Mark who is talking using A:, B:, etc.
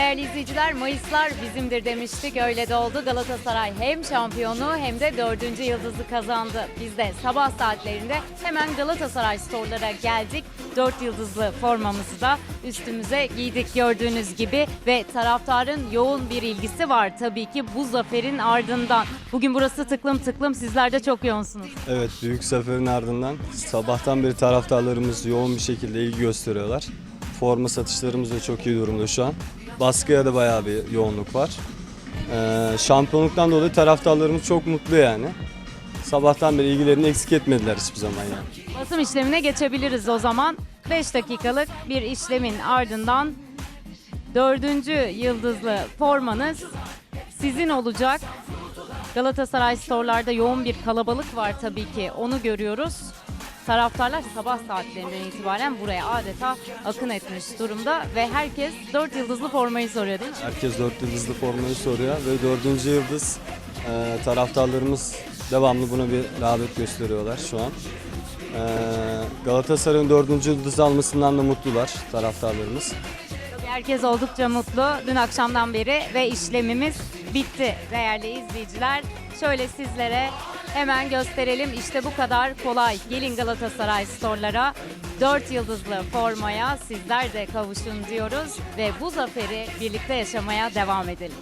A: izleyiciler Mayıslar bizimdir demiştik. Öyle de oldu. Galatasaray hem şampiyonu hem de dördüncü yıldızı kazandı. Biz de sabah saatlerinde hemen Galatasaray storlara geldik. Dört yıldızlı formamızı da üstümüze giydik gördüğünüz gibi. Ve taraftarın yoğun bir ilgisi var tabii ki bu zaferin ardından. Bugün burası tıklım tıklım sizler de çok yoğunsunuz.
B: Evet, büyük zaferin ardından sabahtan beri taraftarlarımız yoğun bir şekilde ilgi gösteriyorlar. Forma satışlarımız da çok iyi durumda şu an. Baskıya da bayağı bir yoğunluk var. Ee, şampiyonluktan dolayı taraftarlarımız çok mutlu yani. Sabahtan beri ilgilerini eksik etmediler hiçbir zaman yani.
A: Basım işlemine geçebiliriz o zaman. 5 dakikalık bir işlemin ardından dördüncü yıldızlı formanız sizin olacak. Galatasaray storlarda yoğun bir kalabalık var tabii ki onu görüyoruz. Taraftarlar sabah saatlerinden itibaren buraya adeta akın etmiş durumda ve herkes 4 yıldızlı formayı soruyor değil mi?
B: Herkes dört yıldızlı formayı soruyor ve dördüncü yıldız e, taraftarlarımız devamlı buna bir rağbet gösteriyorlar şu an. E, Galatasaray'ın dördüncü yıldız almasından da mutlular taraftarlarımız.
A: Herkes oldukça mutlu. Dün akşamdan beri ve işlemimiz bitti değerli izleyiciler. Şöyle sizlere hemen gösterelim. İşte bu kadar kolay. Gelin Galatasaray storlara. 4 yıldızlı formaya sizler de kavuşun diyoruz ve bu zaferi birlikte yaşamaya devam edelim.